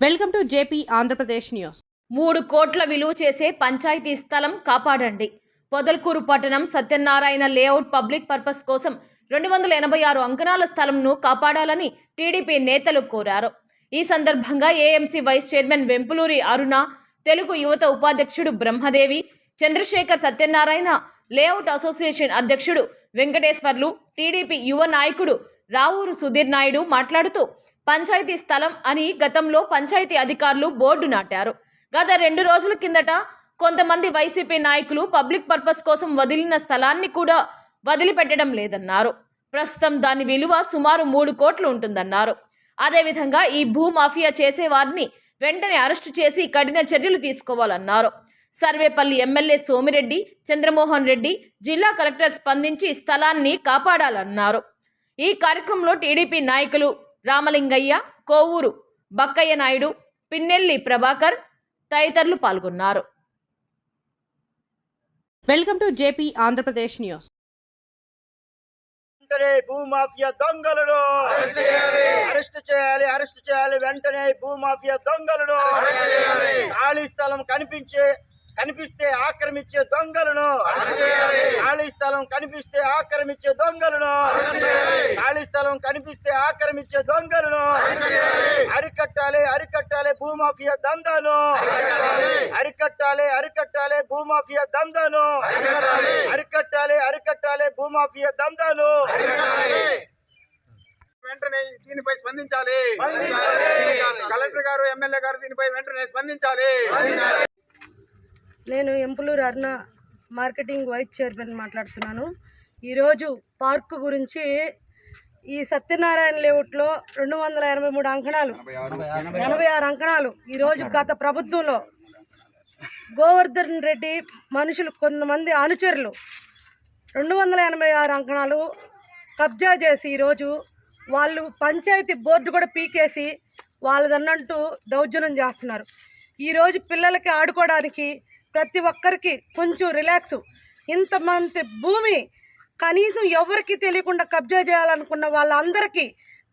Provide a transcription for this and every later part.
Welcome to JP Andhra Pradesh news. మూడు కోట్ల విలువ చేసే పంచాయతీ స్థలం కాపాడండి. పొదల్కూరు పట్టణం సత్యనారాయణ లేఅవుట్ పబ్లిక్ పర్పస్ కోసం రెండు వందల ఎనభై ఆరు అంకణాల స్థలంను కాపాడాలని టీడీపీ నేతలు కోరారు. ఈ సందర్భంగా AMC vice chairman Vempuluri Aruna Telugu యువత ఉపాధ్యక్షుడు బ్రహ్మదేవి చంద్రశేఖర్ సత్యనారాయణ లేఅవుట్ అసోసియేషన్ అధ్యక్షుడు వెంకటేశ్వర్లు టీడీపీ యువ నాయకుడు రావూరు సుధీర్ నాయుడు మాట్లాడుతూ పంచాయతీ స్థలం అని గతంలో పంచాయతీ అధికారులు బోర్డు నాటారు. గత రెండు రోజుల కిందట కొంతమంది వైసీపీ నాయకులు పబ్లిక్ పర్పస్ కోసం వదిలిన స్థలాన్ని కూడా వదిలిపెట్టడం లేదన్నారు. ప్రస్తుతం దాని విలువ సుమారు మూడు కోట్లు ఉంటుందన్నారు. అదేవిధంగా ఈ భూ మాఫియా చేసే వారిని వెంటనే అరెస్టు చేసి కఠిన చర్యలు తీసుకోవాలన్నారు. సర్వేపల్లి ఎమ్మెల్యే సోమిరెడ్డి చంద్రమోహన్ రెడ్డి జిల్లా కలెక్టర్ స్పందించి స్థలాన్ని కాపాడాలన్నారు. ఈ కార్యక్రమంలో టీడీపీ నాయకులు రామలింగయ్య కోవూరు బక్కయ్య నాయుడు పిన్నెల్లి ప్రభాకర్ తదితరులు పాల్గొన్నారు. Welcome to JP Andhra Pradesh news. వెంటనే భూమాఫియా దొంగలను అరెస్ట్ చేయాలి. అరెస్ట్ చేయాలి వెంటనే భూమాఫియా దొంగలను ఖాళీ స్థలం కనిపించే కనిపిస్తే ఆక్రమించే దొంగలను. ఖాళీ స్థలం కనిపిస్తే ఆక్రమించే దొంగలను. స్థలం కనిపిస్తే ఆక్రమించే దొంగలను. అరికట్టాలి అరికట్టాలి భూమాఫియా దందాను. అరికట్టాలి అరికట్టాలి భూమాఫియా దందాను. అరికట్టాలి అరికట్టాలి భూమాఫియా దందాను. వెంటనే దీనిపై స్పందించాలి. కలెక్టర్ గారు ఎమ్మెల్యే గారు దీనిపై వెంటనే స్పందించాలి. నేను Empuluru Aruna marketing vice chairman మాట్లాడుతున్నాను. ఈరోజు పార్కు గురించి ఈ సత్యనారాయణ లేఅవుట్లో రెండు వందల ఎనభై మూడు అంకణాలు ఎనభై ఆరు అంకణాలు ఈరోజు గత ప్రభుత్వంలో. గోవర్ధన్ రెడ్డి మనుషులు కొంతమంది అనుచరులు. రెండు వందల ఎనభై ఆరు అంకణాలు కబ్జా చేసి ఈరోజు వాళ్ళు పంచాయతీ బోర్డు కూడా పీకేసి వాళ్ళదన్నంటూ దౌర్జన్యం చేస్తున్నారు. ఈరోజు పిల్లలకి ఆడుకోవడానికి ప్రతి ఒక్కరికి కొంచెం రిలాక్స్. ఇంతమంది భూమి కనీసం ఎవరికి తెలియకుండా కబ్జా చేయాలనుకున్న వాళ్ళందరికీ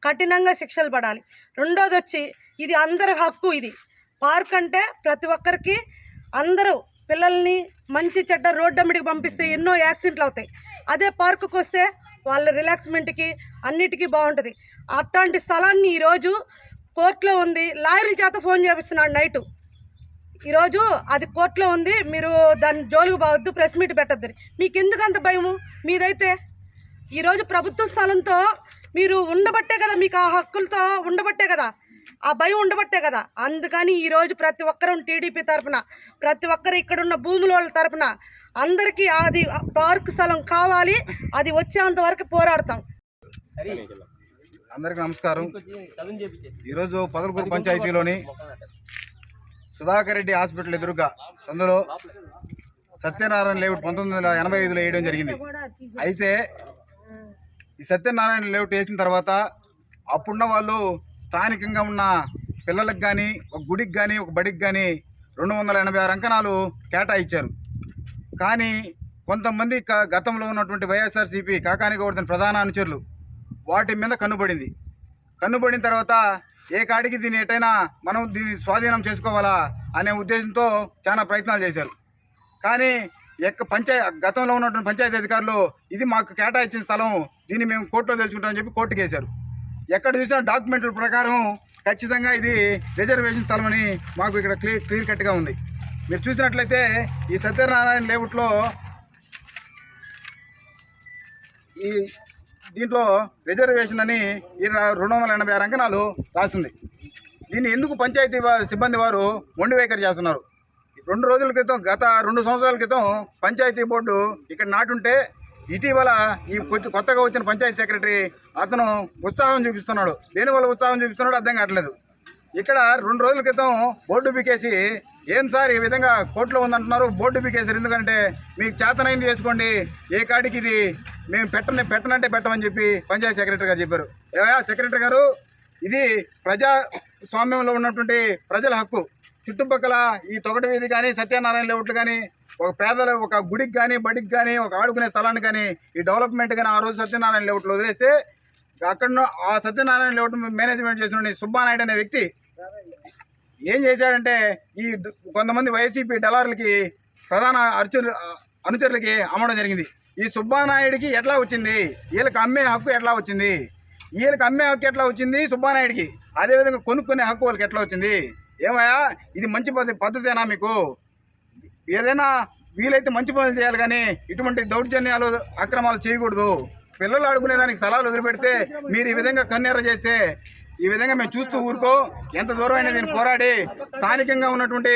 కఠినంగా శిక్షలు పడాలి. రెండోది వచ్చి ఇది అందరి హక్కు ఇది. పార్క్ అంటే ప్రతి ఒక్కరికి అందరూ పిల్లల్ని మంచి చెడ్డ రోడ్డమ్మిడికి పంపిస్తే ఎన్నో యాక్సిడెంట్లు అవుతాయి. అదే పార్కుకు వస్తే వాళ్ళ రిలాక్స్మెంట్కి అన్నిటికీ బాగుంటుంది. అట్లాంటి స్థలాన్ని ఈరోజు కోర్టులో ఉంది. లాయర్ల చేత ఫోన్ చేపిస్తున్నాడు నైటు. ఈరోజు అది కోర్టులో ఉంది మీరు దాన్ని జోలుకు బావద్దు ప్రెస్ మీట్ పెట్టద్దు మీకు ఎందుకు అంత భయము? మీదైతే ఈరోజు ప్రభుత్వ స్థలంతో మీరు ఉండబట్టే కదా మీకు ఆ హక్కులతో ఉండబట్టే కదా ఆ భయం ఉండబట్టే కదా. అందుకని ఈరోజు ప్రతి ఒక్కరూ టీడీపీ తరఫున ప్రతి ఒక్కరు ఇక్కడున్న భూముల వాళ్ళ తరఫున అందరికీ అది పార్క్ స్థలం కావాలి అది వచ్చేంత వరకు పోరాడతాం. అందరికీ నమస్కారం. ఈరోజు పదలకూరు పంచాయతీలోని సుధాకర్ రెడ్డి హాస్పిటల్ ఎదురుగా సందులో సత్యనారాయణ లేఅవుట్ పంతొమ్మిది వందల ఎనభై ఐదులో వేయడం జరిగింది. అయితే ఈ సత్యనారాయణ లేఅవుట్ వేసిన తర్వాత అప్పుడున్న వాళ్ళు స్థానికంగా ఉన్న పిల్లలకు కానీ ఒక గుడికి కానీ ఒక బడికి కానీ రెండు వందల ఎనభై ఆరు అంకణాలు కేటాయించారు. కానీ కొంతమంది గతంలో ఉన్నటువంటి వైఎస్ఆర్సీపీ కాకాని గౌవర్ధన్ ప్రధాన అనుచరులు వాటి మీద కన్నుబడింది. కన్నుబడిన తర్వాత ఏ కాడికి దీన్ని ఎటైనా మనం దీన్ని స్వాధీనం చేసుకోవాలా అనే ఉద్దేశంతో చాలా ప్రయత్నాలు చేశారు. కానీ ఎక్క పంచాయ గతంలో ఉన్నటువంటి పంచాయతీ అధికారులు ఇది మాకు కేటాయించిన స్థలం దీన్ని మేము కోర్టులో తెలుసుకుంటామని చెప్పి కోర్టుకు వేశారు. ఎక్కడ చూసినా డాక్యుమెంట్ల ప్రకారం ఖచ్చితంగా ఇది రిజర్వేషన్ స్థలం అని మాకు ఇక్కడ క్లియర్ క్లియర్ కట్గా ఉంది. మీరు చూసినట్లయితే ఈ సత్యనారాయణ లేఅవుట్లో ఈ దీంట్లో రిజర్వేషన్ అని ఈ రెండు వందల ఎనభై ఆరు అంకణాలు రాసింది. దీన్ని ఎందుకు పంచాయతీ సిబ్బంది వారు మొండి వైఖరి చేస్తున్నారు? రెండు రోజుల క్రితం గత రెండు సంవత్సరాల క్రితం పంచాయతీ బోర్డు ఇక్కడ నాటుంటే ఇటీవల ఈ కొత్తగా వచ్చిన పంచాయతీ సెక్రటరీ అతను ఉత్సాహం చూపిస్తున్నాడు. దేనివల్ల ఉత్సాహం చూపిస్తున్నాడు అర్థం కావట్లేదు. ఇక్కడ రెండు రోజుల క్రితం బోర్డు బికేసి ఏం సార్ ఈ విధంగా కోర్టులో ఉందంటున్నారు? బోర్డు బికేసారు ఎందుకంటే మీకు చేతనైంది చేసుకోండి. ఏ కాడికి ఇది? మేము పెట్టని పెట్టనంటే పెట్టమని చెప్పి పంచాయతీ సెక్రటరీ గారు చెప్పారు. ఏవయ్యా సెక్రటరీ గారు? ఇది ప్రజాస్వామ్యంలో ఉన్నటువంటి ప్రజల హక్కు. చుట్టుపక్కల ఈ తొగటి వీధి కానీ సత్యనారాయణ లేఅవుట్లు కానీ ఒక పేదల ఒక గుడికి కానీ బడికి కానీ ఒక ఆడుకునే స్థలానికి కానీ ఈ డెవలప్మెంట్ కానీ ఆ రోజు సత్యనారాయణ లేఅవుట్లు వదిలేస్తే అక్కడ ఆ సత్యనారాయణ లేఅవుట్ మేనేజ్మెంట్ చేసిన సుబ్బానాయుడు అనే వ్యక్తి ఏం చేశాడంటే ఈ కొంతమంది వైసీపీ డలార్లకి ప్రధాన అర్చు అనుచరులకి అమ్మడం జరిగింది. ఈ సుబ్బానాయుడికి ఎట్లా వచ్చింది? వీళ్ళకి అమ్మే హక్కు ఎట్లా వచ్చింది? వీళ్ళకి అమ్మే హక్కు ఎట్లా వచ్చింది సుబ్బానాయుడికి? అదేవిధంగా కొనుక్కునే హక్కు వాళ్ళకి ఎట్లా వచ్చింది? ఏమయ్యా? ఇది మంచి పద్ధతేనా మీకు? ఏదైనా వీలైతే మంచి పనులు చేయాలి కానీ ఇటువంటి దౌర్జన్యాలు అక్రమాలు చేయకూడదు. పిల్లలు ఆడుకునే దానికి స్థలాలు వదిలిపెడితే మీరు ఈ విధంగా కన్నేర చేస్తే ఈ విధంగా మేము చూస్తూ ఊరుకో ఎంత దూరం అయినా దీన్ని పోరాడి స్థానికంగా ఉన్నటువంటి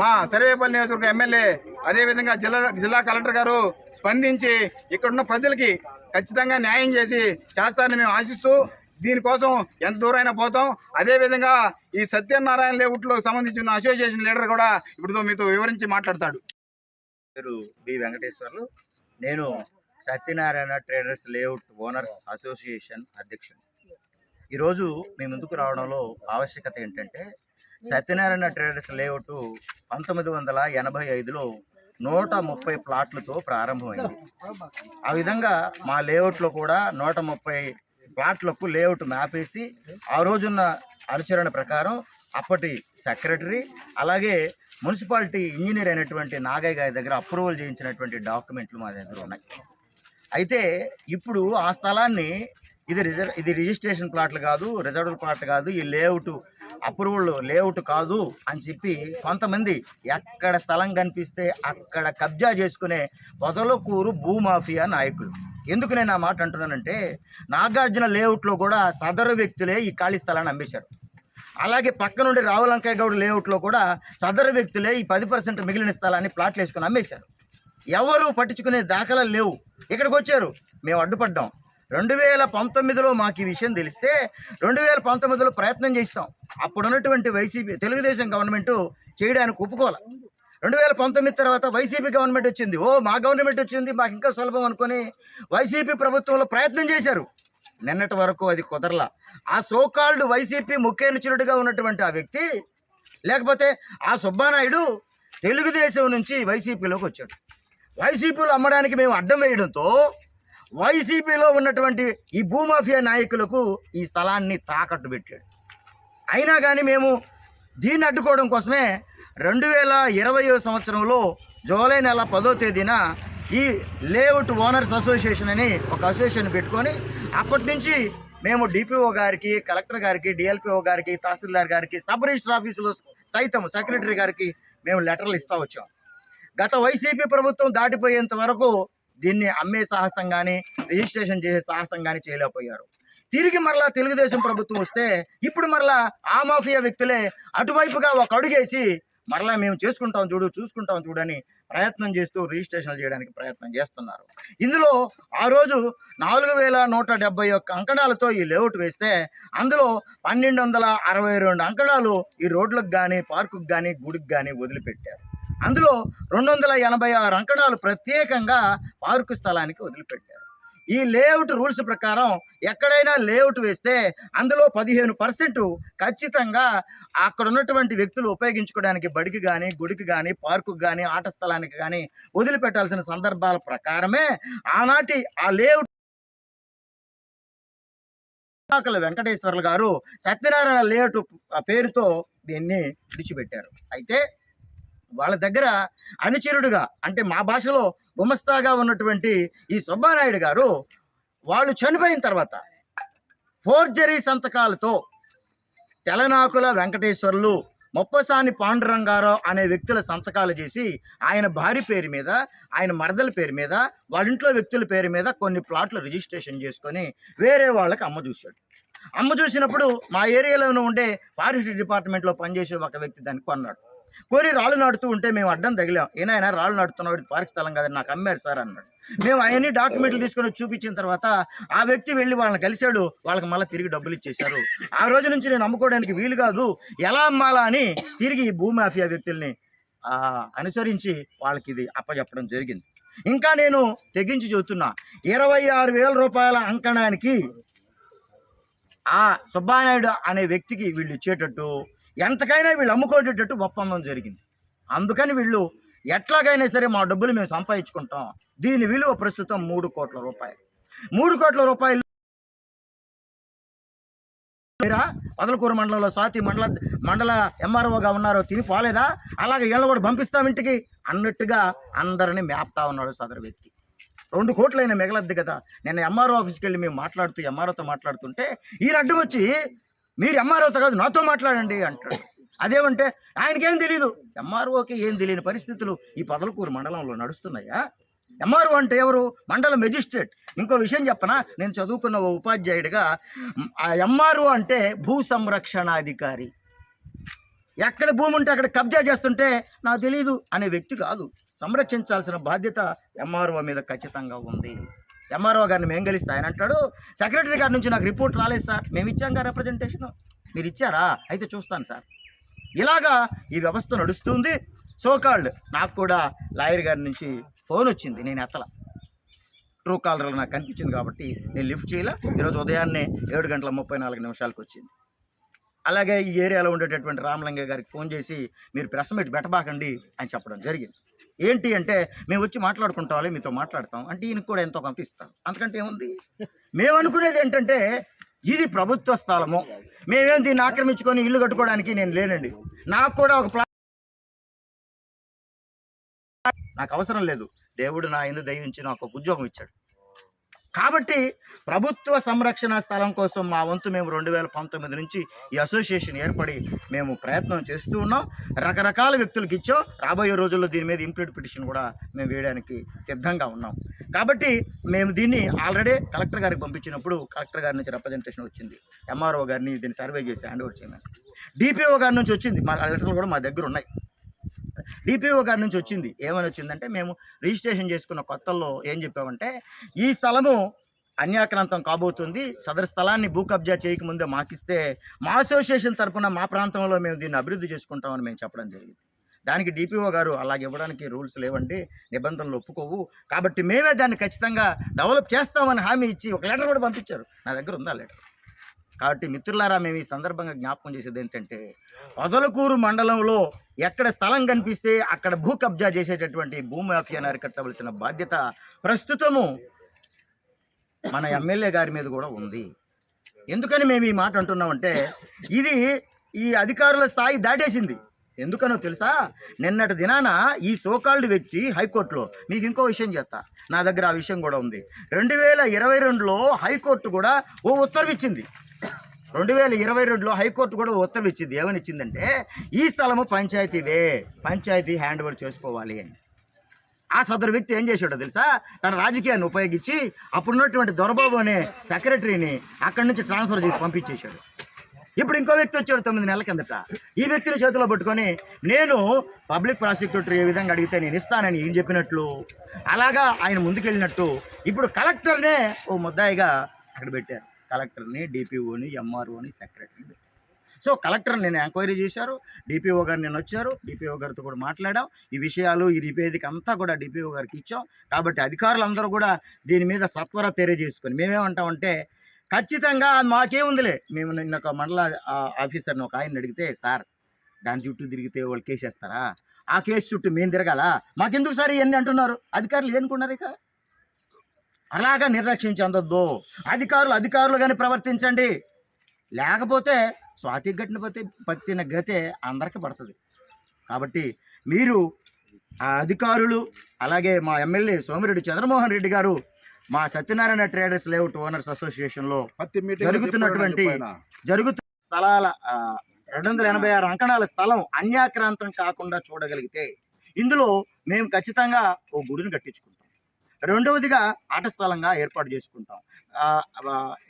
మా సర్వేపల్లి నియోజకవర్గ ఎమ్మెల్యే అదేవిధంగా జిల్లా జిల్లా కలెక్టర్ గారు స్పందించి ఇక్కడున్న ప్రజలకి ఖచ్చితంగా న్యాయం చేసి చేస్తారని మేము ఆశిస్తూ దీనికోసం ఎంత దూరమైనా పోతాం. అదేవిధంగా ఈ సత్యనారాయణ లేఅవుట్లో సంబంధించిన అసోసియేషన్ లీడర్ కూడా ఇప్పుడు మీతో వివరించి మాట్లాడతాడు. పేరు బి వెంకటేశ్వర్లు. నేను Satyanarayana traders layout owners association అధ్యక్షుడు ఈరోజు మీ ముందుకు రావడంలో ఆవశ్యకత ఏంటంటే సత్యనారాయణ ట్రేడర్స్ లేఅవుట్ పంతొమ్మిది వందల ఎనభై ఐదులో నూట ముప్పై ప్లాట్లతో ప్రారంభమైంది. ఆ విధంగా మా లేఅవుట్లో కూడా నూట ముప్పై ప్లాట్లకు లేఅవుట్ మ్యాప్ వేసి ఆ రోజున్న అనుచరణ ప్రకారం అప్పటి సెక్రటరీ అలాగే మున్సిపాలిటీ ఇంజనీర్ అయినటువంటి నాగయ్య గారి దగ్గర అప్రూవల్ చేయించినటువంటి డాక్యుమెంట్లు మా దగ్గర ఉన్నాయి. అయితే ఇప్పుడు ఆ స్థలాన్ని ఇది రిజర్ ఇది రిజిస్ట్రేషన్ ప్లాట్లు కాదు రిజర్వ్డ్ ప్లాట్ కాదు ఈ లేఅవుట్ అప్రూవల్ లేఅవుట్ కాదు అని చెప్పి కొంతమంది ఎక్కడ స్థలం కనిపిస్తే అక్కడ కబ్జా చేసుకునే పొదలకూరు భూమాఫియా నాయకులు. ఎందుకు నేను ఆ మాట అంటున్నానంటే నాగార్జున లేఅవుట్లో కూడా సదరు వ్యక్తులే ఈ ఖాళీ స్థలాన్ని అమ్మేశారు. అలాగే పక్క నుండి రావులంకయ్య గౌడ్ లేఅవుట్లో కూడా సదరు వ్యక్తులే ఈ పది పర్సెంట్ మిగిలిన స్థలాన్ని ప్లాట్లు వేసుకుని అమ్మేశారు. ఎవరు పట్టించుకునే దాఖలాలు లేవు. ఇక్కడికి వచ్చారు. మేము అడ్డుపడ్డాం. రెండు వేల పంతొమ్మిదిలో మాకు ఈ విషయం తెలిస్తే రెండు వేల పంతొమ్మిదిలో ప్రయత్నం చేస్తాం. అప్పుడు ఉన్నటువంటి వైసీపీ తెలుగుదేశం గవర్నమెంట్ చేయడానికి ఒప్పుకోవాలి. రెండు వేల పంతొమ్మిది తర్వాత వైసీపీ గవర్నమెంట్ వచ్చింది. ఓ మా గవర్నమెంట్ వచ్చింది మాకు ఇంకా సులభం అనుకొని వైసీపీ ప్రభుత్వంలో ప్రయత్నం చేశారు. నిన్నటి వరకు అది కుదరలా. ఆ సోకాల్డ్ వైసీపీ ముఖ్యనుచురుడిగా ఉన్నటువంటి ఆ వ్యక్తి లేకపోతే ఆ సుబ్బానాయుడు తెలుగుదేశం నుంచి వైసీపీలోకి వచ్చాడు. వైసీపీలో అమ్మడానికి మేము అడ్డం వేయడంతో వైసీపీలో ఉన్నటువంటి ఈ భూమాఫియా నాయకులకు ఈ స్థలాన్ని తాకట్టు పెట్టాడు. అయినా కానీ మేము దీన్ని అడ్డుకోవడం కోసమే రెండు వేల ఇరవయో సంవత్సరంలో జూలై నెల పదో తేదీన ఈ లేఅవుట్ ఓనర్స్ అసోసియేషన్ అని ఒక అసోసియేషన్ పెట్టుకొని అప్పటి నుంచి మేము డిపిఓ గారికి కలెక్టర్ గారికి డిఎల్పిఓ గారికి తహసీల్దార్ గారికి సబ్ రిజిస్టర్ ఆఫీసులో సైతం సెక్రటరీ గారికి మేము లెటర్లు ఇస్తూ వచ్చాం. గత వైసీపీ ప్రభుత్వం దాటిపోయేంత వరకు దీన్ని అమ్మే సాహసం కానీ రిజిస్ట్రేషన్ చేసే సాహసం కానీ చేయలేకపోయారు. తిరిగి మరలా తెలుగుదేశం ప్రభుత్వం వస్తే ఇప్పుడు మరలా ఆ మాఫియా వ్యక్తులే అటువైపుగా ఒక అడుగేసి మరలా మేము చేసుకుంటాం చూడు చూసుకుంటాం చూడని ప్రయత్నం చేస్తూ రిజిస్ట్రేషన్ చేయడానికి ప్రయత్నం చేస్తున్నారు. ఇందులో ఆ రోజు నాలుగు వేల నూట డెబ్బై ఒక్క అంకణాలతో ఈ లేఅవుట్ వేస్తే అందులో పన్నెండు వందల అరవై రెండు అంకణాలు ఈ రోడ్లకు కానీ పార్కుకు కానీ గుడికి కానీ వదిలిపెట్టారు. అందులో రెండు వందల ఎనభై ఆరు అంకణాలు ప్రత్యేకంగా పార్కు స్థలానికి వదిలిపెట్టారు. ఈ లేఅవుట్ రూల్స్ ప్రకారం ఎక్కడైనా లేఅవుట్ వేస్తే అందులో పదిహేను పర్సెంట్ ఖచ్చితంగా అక్కడ ఉన్నటువంటి వ్యక్తులు ఉపయోగించుకోవడానికి బడికి కానీ గుడికి కానీ పార్కు కానీ ఆట స్థలానికి కానీ వదిలిపెట్టాల్సిన సందర్భాల ప్రకారమే ఆనాటి ఆ లేఅవుట్ వెంకటేశ్వర్లు గారు సత్యనారాయణ లేఅవుట్ పేరుతో దీన్ని విడిచిపెట్టారు. అయితే వాళ్ళ దగ్గర అనుచరుడుగా అంటే మా భాషలో గుమస్తాగా ఉన్నటువంటి ఈ సుబ్బానాయుడు గారు వాళ్ళు చనిపోయిన తర్వాత ఫోర్జరీ సంతకాలతో తెలనాకుల వెంకటేశ్వర్లు మొప్పసాని పాండురంగారావు అనే వ్యక్తుల సంతకాలు చేసి ఆయన భార్య పేరు మీద ఆయన మరదల పేరు మీద వాళ్ళ ఇంట్లో వ్యక్తుల పేరు మీద కొన్ని ప్లాట్లు రిజిస్ట్రేషన్ చేసుకొని వేరే వాళ్ళకి అమ్మ చూశాడు. అమ్మ చూసినప్పుడు మా ఏరియాలోనే ఉండే ఫారెస్ట్ డిపార్ట్మెంట్లో పనిచేసే ఒక వ్యక్తి దాన్ని కొన్నాడు. కొని రాళ్ళు నాటుతూ ఉంటే మేము అడ్డం తగిలాం. ఏనాయన రాళ్ళు నాటుతున్నాడు పార్క్ స్థలం కదా నాకు అమ్మారు సార్ అన్నాడు. మేము అవన్నీ డాక్యుమెంట్లు తీసుకొని చూపించిన తర్వాత ఆ వ్యక్తి వెళ్ళి వాళ్ళని కలిశాడు. వాళ్ళకి మళ్ళీ తిరిగి డబ్బులు ఇచ్చేశారు. ఆ రోజు నుంచి నేను అమ్ముకోవడానికి వీలు కాదు. ఎలా అమ్మాలా అని తిరిగి ఈ భూమాఫియా వ్యక్తుల్ని అనుసరించి వాళ్ళకి ఇది అప్పచెప్పడం జరిగింది. ఇంకా నేను తెగించి చెబుతున్నా ఇరవై ఆరు వేల రూపాయల అంకణానికి ఆ సుబ్బానాయుడు అనే వ్యక్తికి వీళ్ళు ఇచ్చేటట్టు ఎంతకైనా వీళ్ళు అమ్ముకోటేటట్టు ఒప్పందం జరిగింది. అందుకని వీళ్ళు ఎట్లాగైనా సరే మా డబ్బులు మేము సంపాదించుకుంటాం. దీని విలువ ప్రస్తుతం మూడు కోట్ల రూపాయలు. మూడు కోట్ల రూపాయలు మీరా? పదలకూరు మండలంలో స్వాతి మండల మండల ఎంఆర్ఓగా ఉన్నారో తిని పోలేదా? అలాగే వీళ్ళు కూడా పంపిస్తాం ఇంటికి అన్నట్టుగా అందరిని మేపుతా ఉన్నాడు సదరు వ్యక్తి. రెండు కోట్లైన మిగలద్దు కదా. నేను ఎంఆర్ఓ ఆఫీస్కి వెళ్ళి మేము మాట్లాడుతూ ఎంఆర్ఓతో మాట్లాడుతుంటే ఈ అడ్డం వచ్చి మీరు ఎంఆర్ఓతో కాదు నాతో మాట్లాడండి అంటాడు. అదేమంటే ఆయనకేం తెలియదు ఎంఆర్ఓకి ఏం తెలియని పరిస్థితులు ఈ పదలకూరు మండలంలో నడుస్తున్నాయా? ఎంఆర్ఓ అంటే ఎవరు? మండల మెజిస్ట్రేట్. ఇంకో విషయం చెప్పనా? నేను చదువుకున్న ఓ ఉపాధ్యాయుడిగా ఆ ఎంఆర్ఓ అంటే భూ సంరక్షణాధికారి. ఎక్కడ భూమి ఉంటే అక్కడ కబ్జా చేస్తుంటే నాకు తెలియదు అనే వ్యక్తి కాదు. సంరక్షించాల్సిన బాధ్యత ఎంఆర్ఓ మీద ఖచ్చితంగా ఉంది. ఎంఆర్ఓ గారిని మేము గెలిస్తే ఆయన అంటాడు సెక్రటరీ గారి నుంచి నాకు రిపోర్ట్ రాలేదు సార్ మేము ఇచ్చాం కదా రిప్రజెంటేషన్ మీరు ఇచ్చారా? అయితే చూస్తాను సార్. ఇలాగా ఈ వ్యవస్థ నడుస్తుంది. సోకాల్డ్ నాకు కూడా లాయర్ గారి నుంచి ఫోన్ వచ్చింది నేను ఎత్తల. ట్రూ కాలర్లో నాకు కనిపించింది కాబట్టి నేను లిఫ్ట్ చేయలే. ఈరోజు ఉదయాన్నే ఏడు గంటల ముప్పై నాలుగు నిమిషాలకు వచ్చింది. అలాగే ఈ ఏరియాలో ఉండేటటువంటి రామలింగ గారికి ఫోన్ చేసి మీరు ప్రెస్ మీట్ పెట్టబాకండి అని చెప్పడం జరిగింది. ఏంటి అంటే మేము వచ్చి మాట్లాడుకుంటాం మీతో మాట్లాడతాం అంటే ఈయనకు కూడా ఎంతో పంపిస్తాం అందుకంటే ఏముంది? మేము అనుకునేది ఏంటంటే ఇది ప్రభుత్వ స్థలము. మేమేం దీన్ని ఆక్రమించుకొని ఇల్లు కట్టుకోవడానికి నేను లేనండి. నాకు కూడా ఒక ప్లా నాకు అవసరం లేదు. దేవుడు నా ఎందు దయించి నాకు ఒక ఉద్యోగం ఇచ్చాడు. కాబట్టి ప్రభుత్వ సంరక్షణ స్థలం కోసం మా వంతు మేము రెండు వేల పంతొమ్మిది నుంచి ఈ అసోసియేషన్ ఏర్పడి మేము ప్రయత్నం చేస్తూ ఉన్నాం. రకరకాల వ్యక్తులకు ఇచ్చాం. రాబోయే రోజుల్లో దీని మీద ఇంప్లీట్ పిటిషన్ కూడా మేము వేయడానికి సిద్ధంగా ఉన్నాం. కాబట్టి మేము దీన్ని ఆల్రెడీ కలెక్టర్ గారికి పంపించినప్పుడు కలెక్టర్ గారి నుంచి రిప్రజెంటేషన్ వచ్చింది. ఎంఆర్ఓ గారిని దీన్ని సర్వే చేసి హ్యాండ్ ఓవర్ చేయమని. డిపిఓ గారి నుంచి వచ్చింది. మా లెటర్లు కూడా మా దగ్గర ఉన్నాయి. డిపిఓ గారి నుంచి వచ్చింది. ఏమని వచ్చిందంటే మేము రిజిస్ట్రేషన్ చేసుకున్న కొత్తల్లో ఏం చెప్పామంటే ఈ స్థలము అన్యాక్రాంతం కాబోతుంది. సదరు స్థలాన్ని భూ కబ్జా చేయకముందే మాకిస్తే మా అసోసియేషన్ తరఫున మా ప్రాంతంలో మేము దీన్ని అభివృద్ధి చేసుకుంటామని మేము చెప్పడం జరిగింది. దానికి డిపిఓ గారు అలాగ ఇవ్వడానికి రూల్స్ లేవండి నిబంధనలు ఒప్పుకోవు. కాబట్టి మేమే దాన్ని ఖచ్చితంగా డెవలప్ చేస్తామని హామీ ఇచ్చి ఒక లెటర్ కూడా పంపించారు. నా దగ్గర ఉందా లెటర్? కాబట్టి మిత్రులారా మేము ఈ సందర్భంగా జ్ఞాపకం చేసేది ఏంటంటే పొదలకూరు మండలంలో ఎక్కడ స్థలం కనిపిస్తే అక్కడ భూ కబ్జా చేసేటటువంటి భూమాఫియాను అరికట్టవలసిన బాధ్యత ప్రస్తుతము మన ఎమ్మెల్యే గారి మీద కూడా ఉంది. ఎందుకని మేము ఈ మాట అంటున్నామంటే ఇది ఈ అధికారుల స్థాయి దాటేసింది. ఎందుకనో తెలుసా? నిన్నటి దినాన ఈ సోకాల్డ్ వ్యక్తి హైకోర్టులో మీకు ఇంకో విషయం చెప్తా. నా దగ్గర ఆ విషయం కూడా ఉంది. రెండు వేల ఇరవై రెండులో హైకోర్టు కూడా ఓ ఉత్తర్వు ఇచ్చింది. రెండు వేల ఇరవై రెండులో హైకోర్టు కూడా ఉత్తర్వు ఇచ్చింది. ఏమని ఇచ్చిందంటే ఈ స్థలము పంచాయతీదే పంచాయతీ హ్యాండ్ ఓవర్ చేసుకోవాలి అని. ఆ సదరు వ్యక్తి ఏం చేశాడో తెలుసా? తన రాజకీయాన్ని ఉపయోగించి అప్పుడున్నటువంటి దొరబాబు అనే సెక్రటరీని అక్కడి నుంచి ట్రాన్స్ఫర్ చేసి పంపించేశాడు. ఇప్పుడు ఇంకో వ్యక్తి వచ్చాడు తొమ్మిది నెలల కిందట. ఈ వ్యక్తిని చేతిలో పట్టుకొని నేను పబ్లిక్ ప్రాసిక్యూటర్ ఏ విధంగా అడిగితే నేను ఇస్తానని ఏం చెప్పినట్లు? అలాగా ఆయన ముందుకెళ్ళినట్టు. ఇప్పుడు కలెక్టర్నే ఓ ముద్దాయిగా అక్కడ పెట్టారు. కలెక్టర్ని డిపిఓని ఎంఆర్ఓని సెక్రటరీని పెట్టారు. సో కలెక్టర్ నేను ఎంక్వైరీ చేశారు. డిపిఓ గారు నేను వచ్చారు. డిపిఓ గారితో కూడా మాట్లాడాం. ఈ విషయాలు ఈ నివేదిక అంతా కూడా డిపిఓ గారికి ఇచ్చాం. కాబట్టి అధికారులందరూ కూడా దీని మీద సత్వర తెలియజేసుకొని మేమేమంటామంటే ఖచ్చితంగా మాకేముందిలే. మేము నిన్న ఒక మండల ఆఫీసర్ని ఒక ఆయన అడిగితే సార్ దాని చుట్టూ తిరిగితే వాళ్ళు కేసేస్తారా? ఆ కేసు చుట్టూ మేము తిరగాల? మాకెందుకు సార్ ఇవన్నీ అంటున్నారు? అధికారులు ఏనుకున్నారు ఇక? అలాగా నిర్లక్ష్యం చెందొద్దు అధికారులు అధికారులుగానే ప్రవర్తించండి. లేకపోతే స్వాతి గట్టిన పట్టి పట్టిన గతే అందరికి పడుతుంది. కాబట్టి మీరు ఆ అధికారులు అలాగే మా ఎమ్మెల్యే సోమిరెడ్డి చంద్రమోహన్ రెడ్డి గారు మా సత్యనారాయణ ట్రేడర్స్ లేఅవుట్ ఓనర్స్ అసోసియేషన్లో జరుగుతున్నటువంటి జరుగుతున్న స్థలాల రెండు వందల ఎనభై ఆరు అంకణాల స్థలం అన్యాక్రాంతం కాకుండా చూడగలిగితే ఇందులో మేము ఖచ్చితంగా ఓ గుడిని కట్టించుకుంటాం. రెండవదిగా ఆట స్థలంగా ఏర్పాటు చేసుకుంటాం.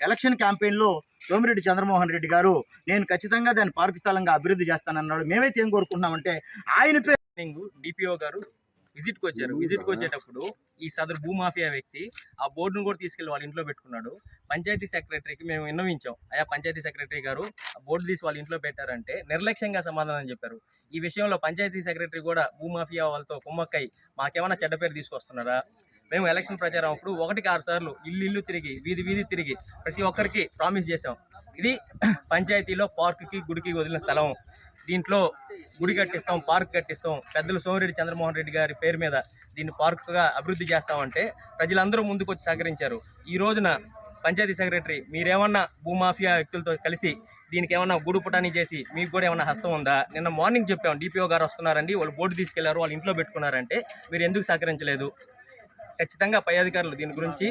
ఎలక్షన్ క్యాంపెయిన్లో సోమిరెడ్డి చంద్రమోహన్ రెడ్డి గారు నేను ఖచ్చితంగా దాన్ని పార్కు స్థలంగా అభివృద్ధి చేస్తానన్నాడు. మేమైతే ఏం కోరుకుంటున్నామంటే ఆయన పేరు డిపిఓ గారు విజిట్కి వచ్చారు విజిట్కి వచ్చేటప్పుడు ఈ సదరు భూమాఫియా వ్యక్తి ఆ బోర్డును కూడా తీసుకెళ్ళి వాళ్ళ ఇంట్లో పెట్టుకున్నాడు. పంచాయతీ సెక్రటరీకి మేము విన్నవించాం. అయా పంచాయతీ సెక్రటరీ గారు ఆ బోర్డు తీసి వాళ్ళ ఇంట్లో పెట్టారంటే నిర్లక్ష్యంగా సమాధానం చెప్పారు. ఈ విషయంలో పంచాయతీ సెక్రటరీ కూడా భూమాఫియా వాళ్ళతో కుమ్మక్కై మాకేమైనా చెడ్డ పేరు తీసుకొస్తున్నారా? మేము ఎలక్షన్ ప్రచారం అప్పుడు ఒకటికి ఆరు సార్లు ఇల్లు ఇల్లు తిరిగి వీధి వీధి తిరిగి ప్రతి ఒక్కరికి ప్రామిస్ చేసాం ఇది పంచాయతీలో పార్కుకి గుడికి వదిలిన స్థలం. దీంట్లో గుడి కట్టిస్తాం పార్క్ కట్టిస్తాం. పెద్దలు సోమిరెడ్డి చంద్రమోహన్ రెడ్డి గారి పేరు మీద దీన్ని పార్కుగా అభివృద్ధి చేస్తామంటే ప్రజలందరూ ముందుకు వచ్చి సహకరించారు. ఈ రోజున పంచాయతీ సెక్రటరీ మీరేమన్నా భూమాఫియా వ్యక్తులతో కలిసి దీనికి ఏమన్నా గూడు పుటాని చేసి మీకు కూడా ఏమన్నా హస్తం ఉందా? నిన్న మార్నింగ్ చెప్పాం డిపిఓ గారు వస్తున్నారండి వాళ్ళు బోర్డు తీసుకెళ్ళారు వాళ్ళు ఇంట్లో పెట్టుకున్నారంటే మీరు ఎందుకు సహకరించలేదు? ఖచ్చితంగా పై అధికారులు దీని గురించి